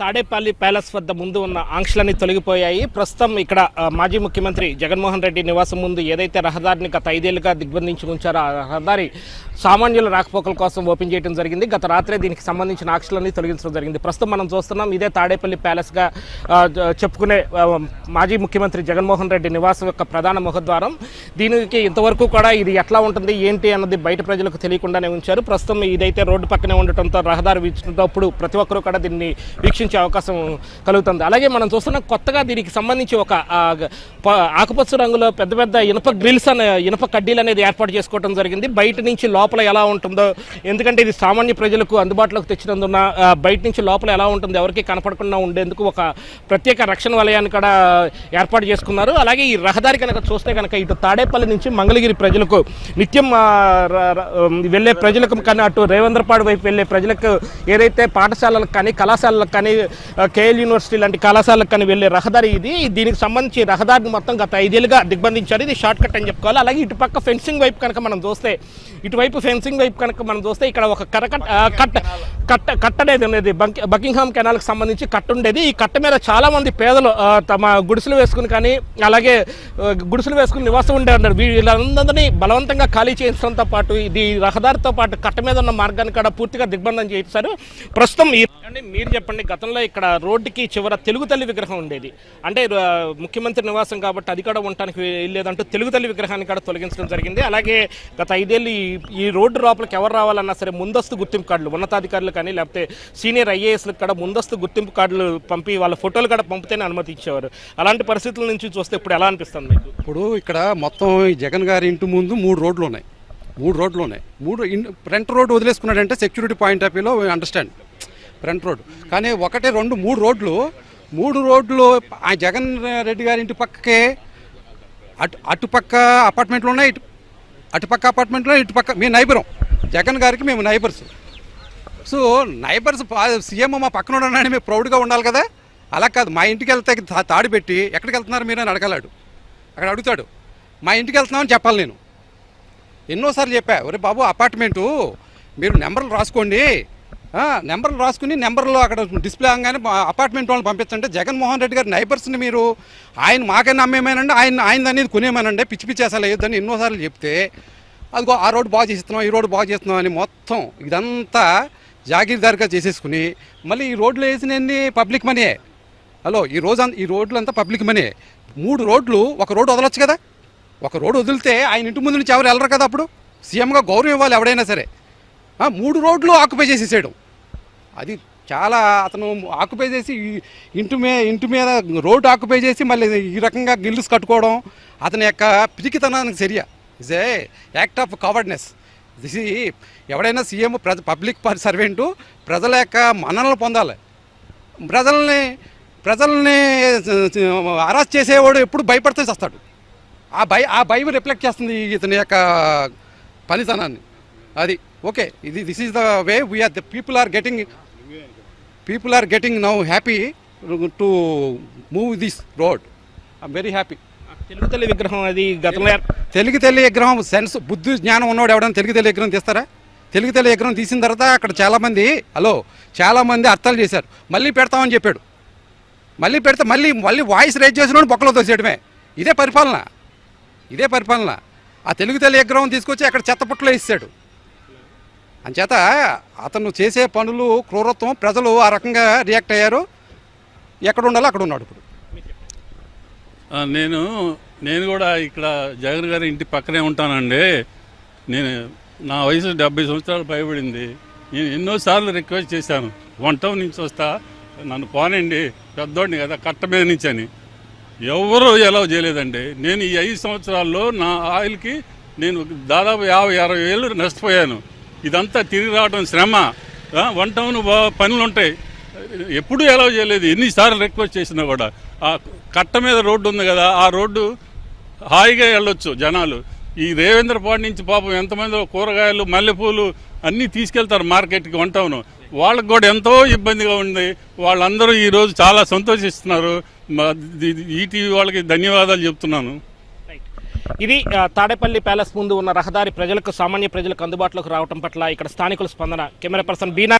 Tadepalli palace వద్ద ముందు ఉన్న ఆంక్షలన్నీ తొలగిపోయాయి. ప్రస్తుతం ఇక్కడ మాజీ ముఖ్యమంత్రి జగన్మోహన్ రెడ్డి నివాసం ముందు ఏదైతే రహదారిని గత ఐదేళ్ళుగా దిగ్బంధించి ఉంచారో ఆ రహదారి సామాన్యుల రాకపోకల కోసం ఓపెన్ చేయడం జరిగింది. గత రాత్రే దీనికి సంబంధించిన ఆక్షలన్నీ తొలగించడం జరిగింది. ప్రస్తుతం మనం చూస్తున్నాం ఇదే తాడేపల్లి ప్యాలెస్గా చెప్పుకునే మాజీ ముఖ్యమంత్రి జగన్మోహన్ రెడ్డి నివాసం యొక్క ప్రధాన ముఖద్వారం దీనికి ఇంతవరకు కూడా ఇది ఎట్లా ఉంటుంది ఏంటి అన్నది బయట ప్రజలకు తెలియకుండానే ఉంచారు. ప్రస్తుతం ఇదైతే రోడ్డు పక్కనే ఉండటంతో రహదారి వీక్షించినప్పుడు ప్రతి ఒక్కరూ కూడా దీన్ని వీక్షించే అవకాశం కలుగుతుంది. అలాగే మనం చూస్తున్న కొత్తగా దీనికి సంబంధించి ఒక ప- ఆకుపచ్చ రంగులో పెద్ద పెద్ద ఇనుప గ్రిల్స్ అనే ఇనప కడ్డీలు అనేది ఏర్పాటు చేసుకోవడం జరిగింది. బయట నుంచి లోపల లోపల ఎలా ఉంటుందో. ఎందుకంటే ఇది సామాన్య ప్రజలకు అందుబాటులోకి తెచ్చినందున బయట నుంచి లోపల ఎలా ఉంటుందో ఎవరికి కనపడకుండా ఉండేందుకు ఒక ప్రత్యేక రక్షణ వలయాన్ని కూడా ఏర్పాటు చేసుకున్నారు. అలాగే ఈ రహదారి కనుక చూస్తే కనుక ఇటు తాడేపల్లి నుంచి మంగళగిరి ప్రజలకు నిత్యం వెళ్ళే ప్రజలకు కానీ అటు రేవంద్రపాడు వైపు వెళ్ళే ప్రజలకు ఏదైతే పాఠశాలలకు కానీ కళాశాలలకు కానీ కేఎల్ యూనివర్సిటీ లాంటి కళాశాలకు కానీ వెళ్ళే రహదారి ఇది దీనికి సంబంధించి రహదారిని మొత్తం గత ఐదేళ్ళుగా దిగ్బంధించారు. ఇది షార్ట్ కట్ అని చెప్పుకోవాలి. అలాగే ఇటు పక్క ఫెన్సింగ్ వైపు కనుక మనం చూస్తే ఇటువైపు ఫెన్సింగ్ వైపు కనుక మనం చూస్తే ఇక్కడ ఒక కరకట్ కట్ కట్ట కట్ట కట్ట అనేది ఉండేది బంక్ బకింగ్హామ్ కెనాల్కి సంబంధించి కట్ట ఉండేది. ఈ కట్ట మీద చాలా మంది పేదలు తమ గుడిసెలు వేసుకుని కానీ అలాగే గుడిసెలు వేసుకుని నివాసం ఉండే ఉన్నారు వీళ్ళందరినీ బలవంతంగా ఖాళీ చేయించడంతో పాటు ఇది రహదారితో పాటు కట్ట మీద ఉన్న మార్గాన్ని కూడా పూర్తిగా దిగ్బంధం చేయించారు. ప్రస్తుతం ఈ మీరు చెప్పండి గతంలో ఇక్కడ రోడ్డుకి చివర తెలుగు తల్లి విగ్రహం ఉండేది. అంటే ముఖ్యమంత్రి నివాసం కాబట్టి అది కూడా ఉండటానికి లేదంటూ తెలుగు తల్లి విగ్రహాన్ని కూడా తొలగించడం జరిగింది. అలాగే గత ఐదేళ్ళు ఈ ఈ రోడ్డు లోపలికి ఎవరు రావాలన్నా సరే ముందస్తు గుర్తింపు కార్డులు ఉన్నతాధికారులు కానీ లేకపోతే సీనియర్ ఐఏఎస్లకు కూడా ముందస్తు గుర్తింపు కార్డులు పంపి వాళ్ళ ఫోటోలు కూడా పంపితేనే అనుమతి ఇచ్చేవారు. అలాంటి పరిస్థితుల నుంచి చూస్తే ఇప్పుడు ఎలా అనిపిస్తుంది మీకు? ఇప్పుడు ఇక్కడ మొత్తం ఈ జగన్ గారి ఇంటి ముందు మూడు రోడ్లు ఉన్నాయి మూడు రోడ్లు ఉన్నాయి మూడు ఇన్- ఫ్రంట్ రోడ్ వదిలేసుకున్నాడంటే సెక్యూరిటీ పాయింట్ ఆఫ్ వ్యూలో అండర్స్టాండ్ ఫ్రంట్ రోడ్ కానీ ఒకటి రెండు మూడు రోడ్లు మూడు రోడ్లు ఆ జగన్ రెడ్డి గారి ఇంటి పక్కకే అటు అటుపక్క అపార్ట్మెంట్లు ఉన్నాయి ఇటు అటుపక్క అపార్ట్మెంట్లో ఇటుపక్క మేము నైబరం. జగన్ గారికి మేము నైబర్స్. సో నైబర్స్ సీఎం మా పక్కన ఉన్నాడని మేము ప్రౌడ్గా ఉండాలి కదా? అలా కాదు. మా ఇంటికి వెళ్తే తాడు పెట్టి ఎక్కడికి వెళ్తున్నారు మీరు అని అడగలాడు. అక్కడ అడుగుతాడు మా ఇంటికి వెళ్తున్నామని చెప్పాలి నేను. ఎన్నోసార్లు చెప్పా ఒరే బాబు అపార్ట్మెంటు మీరు నెంబర్లు రాసుకోండి. నెంబర్లు రాసుకుని నెంబర్లో అక్కడ డిస్ప్లే అవగానే అపార్ట్మెంట్ వాళ్ళని పంపించండి. జగన్మోహన్ రెడ్డి గారి నైబర్స్ని మీరు ఆయన మాకైనా అమ్మేమేనండి ఆయన ఆయన అనేది కొనేమనండి. పిచ్చి పిచ్చి అసలు వేయొద్దని ఎన్నోసార్లు చెప్తే అదిగో ఆ రోడ్డు బాగా చేస్తున్నాం ఈ రోడ్డు బాగా చేస్తున్నాం అని మొత్తం ఇదంతా జాగీర్దారిగా చేసేసుకుని మళ్ళీ ఈ రోడ్లు వేసినన్ని పబ్లిక్ మనీయే హలో ఈ రోజు ఈ రోడ్లు అంతా పబ్లిక్ మనీ మూడు రోడ్లు ఒక రోడ్డు వదలొచ్చు కదా? ఒక రోడ్డు వదిలితే ఆయన ఇంటి ముందు నుంచి ఎవరు వెళ్ళరు కదా అప్పుడు? సీఎంగా గౌరవం ఇవ్వాలి ఎవడైనా సరే. మూడు రోడ్లు ఆక్యుపై చేసేసేయడం అది చాలా అతను ఆక్యుపై చేసి ఇంటి మీద ఇంటి మీద రోడ్డు ఆక్యుపై చేసి మళ్ళీ ఈ రకంగా గిల్లుస్ కట్టుకోవడం అతని యొక్క పిరికితనానికి చర్య. Is a act of cowardness this ఎవడైనా సీఎం ప్రజ పబ్లిక్ సర్వెంటు ప్రజల యొక్క మన్ననలు పొందాలి. ప్రజల్ని ప్రజల్ని అరెస్ట్ చేసేవాడు ఎప్పుడు భయపడితే చేస్తాడు. ఆ భయ ఆ భయం రిఫ్లెక్ట్ చేస్తుంది ఇతని యొక్క పనితనాన్ని. అది ఓకే ఇది this is the way we are the people are getting people are getting now happy to move this road I'm very happy Telugu తల్లి విగ్రహం అది గతంలో తెలుగు తల్లి విగ్రహం సెన్స్ బుద్ధి జ్ఞానం ఉన్నవాడు ఎవడైనా తెలుగు తల్లి విగ్రహం తీస్తారా? తెలుగు తల్లి విగ్రహం తీసిన తర్వాత అక్కడ చాలామంది హలో చాలామంది అర్థాలు చేశారు. మళ్ళీ పెడతామని చెప్పాడు. మళ్ళీ పెడితే మళ్ళీ మళ్ళీ వాయిస్ రేజ్ చేసినోడు బొక్కలో తోసేయడమే. ఇదే పరిపాలన. ఇదే పరిపాలన. ఆ తెలుగు తల్లి విగ్రహం తీసుకొచ్చి అక్కడ చెత్తపుట్లో ఇస్తాడు అంచేత అతను చేసే పనులు క్రూరత్వం ప్రజలు ఆ రకంగా రియాక్ట్ అయ్యారు. ఎక్కడ ఉండాలో అక్కడ ఉన్నాడు ఇప్పుడు నేను నేను కూడా ఇక్కడ జగన్ గారి ఇంటి పక్కనే ఉంటానండి. నేను నా వయసు డెబ్బై సంవత్సరాలు భయపడింది నేను ఎన్నోసార్లు రిక్వెస్ట్ చేశాను. వన్ టౌన్ నుంచి వస్తా నన్ను పోనండి పెద్దోడిని కదా కట్ట మీద నుంచి అని. ఎవరు ఎలా చేయలేదండి. నేను ఈ ఐదు సంవత్సరాల్లో నా ఆయిల్కి నేను దాదాపు యాభై అరవై వేలు నష్టపోయాను. ఇదంతా తిరిగి రావడం శ్రమ. వన్ టౌన్ పనులు ఉంటాయి. ఎప్పుడూ ఎలా చేయలేదు. ఎన్నిసార్లు రిక్వెస్ట్ చేసినా కూడా. ఆ కట్ట మీద రోడ్డు ఉంది కదా ఆ రోడ్డు హాయిగా వెళ్ళొచ్చు జనాలు. ఈ రేవేంద్రపాడు నుంచి పాపం ఎంతమంది కూరగాయలు మల్లెపూలు అన్నీ తీసుకెళ్తారు మార్కెట్కి వన్ టౌన్. వాళ్ళకి కూడా ఎంతో ఇబ్బందిగా ఉంది. వాళ్ళందరూ ఈరోజు చాలా సంతోషిస్తున్నారు. ఈటీవీ వాళ్ళకి ధన్యవాదాలు చెప్తున్నాను. ఇది తాడేపల్లి ప్యాలెస్ ముందు ఉన్న రహదారి ప్రజలకు సామాన్య ప్రజలకు అందుబాటులోకి రావడం పట్ల ఇక్కడ స్థానికుల స్పందన. Camera person బీనా